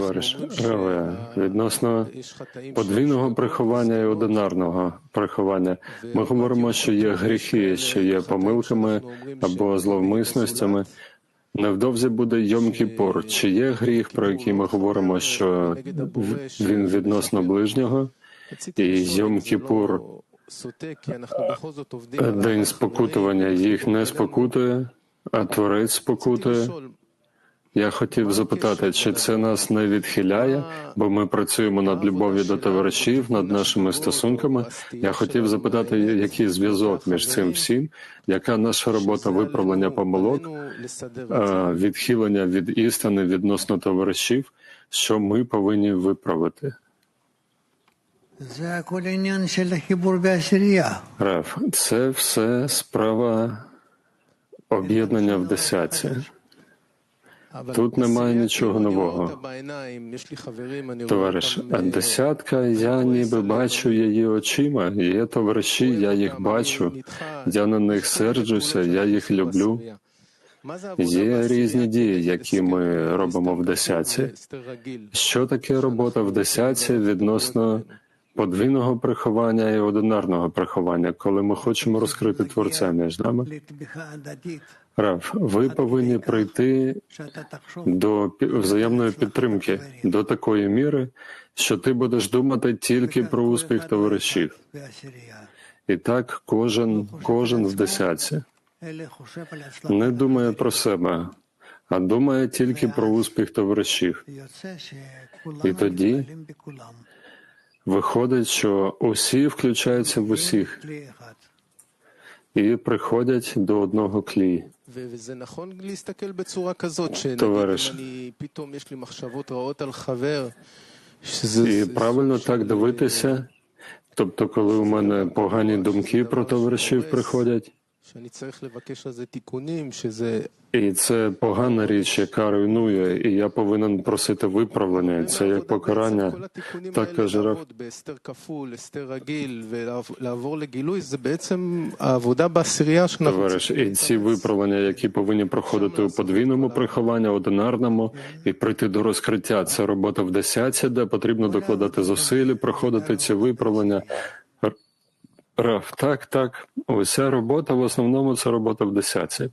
Товариш відносно подвійного приховання і одинарного приховання. Ми говоримо, що є гріхи, що є помилками або зловмисностями. Невдовзі буде Йом-Кіпур. Чи є гріх, про який ми говоримо, що він відносно ближнього, і Йом-Кіпур, день спокутування їх не спокутує, а творець спокутує. Я хотів запитати, чи це нас не відхиляє, бо ми працюємо над любов'ю до товаришів, над нашими стосунками. Я хотів запитати, який зв'язок між цим всім, яка наша робота виправлення помилок, е, відхилення від істини відносно товаришів, що ми повинні виправити. Реф, це все справа об'єднання в десятці. Тут немає нічого нового. Товариш, десятка, я ніби бачу її очима. Є товариші, я їх бачу, я на них серджуся, я їх люблю. Є різні дії, які ми робимо в десятці. Що таке робота в десятці відносно подвійного приховання і одинарного приховання, коли ми хочемо розкрити творця між нами? Рав, ви повинні прийти до взаємної підтримки до такої міри, що ти будеш думати тільки про успіх товаришів. І так кожен, кожен в десятці не думає про себе, а думає тільки про успіх товаришів. І тоді виходить, що усі включаються в усіх і приходять до одного клі товариш. І правильно так дивитися. Тобто, коли у мене погані думки про товаришів приходять. І це погана річ, яка руйнує, і я повинен просити виправлення. Це як покарання. Так каже Рах. Товариш, і ці виправлення, які повинні проходити у подвійному прихованні, одинарному і прийти до розкриття. Це робота в десятці, де потрібно докладати зусилля, проходити ці виправлення. Раф, так, так. Уся робота в основному це робота в десятці.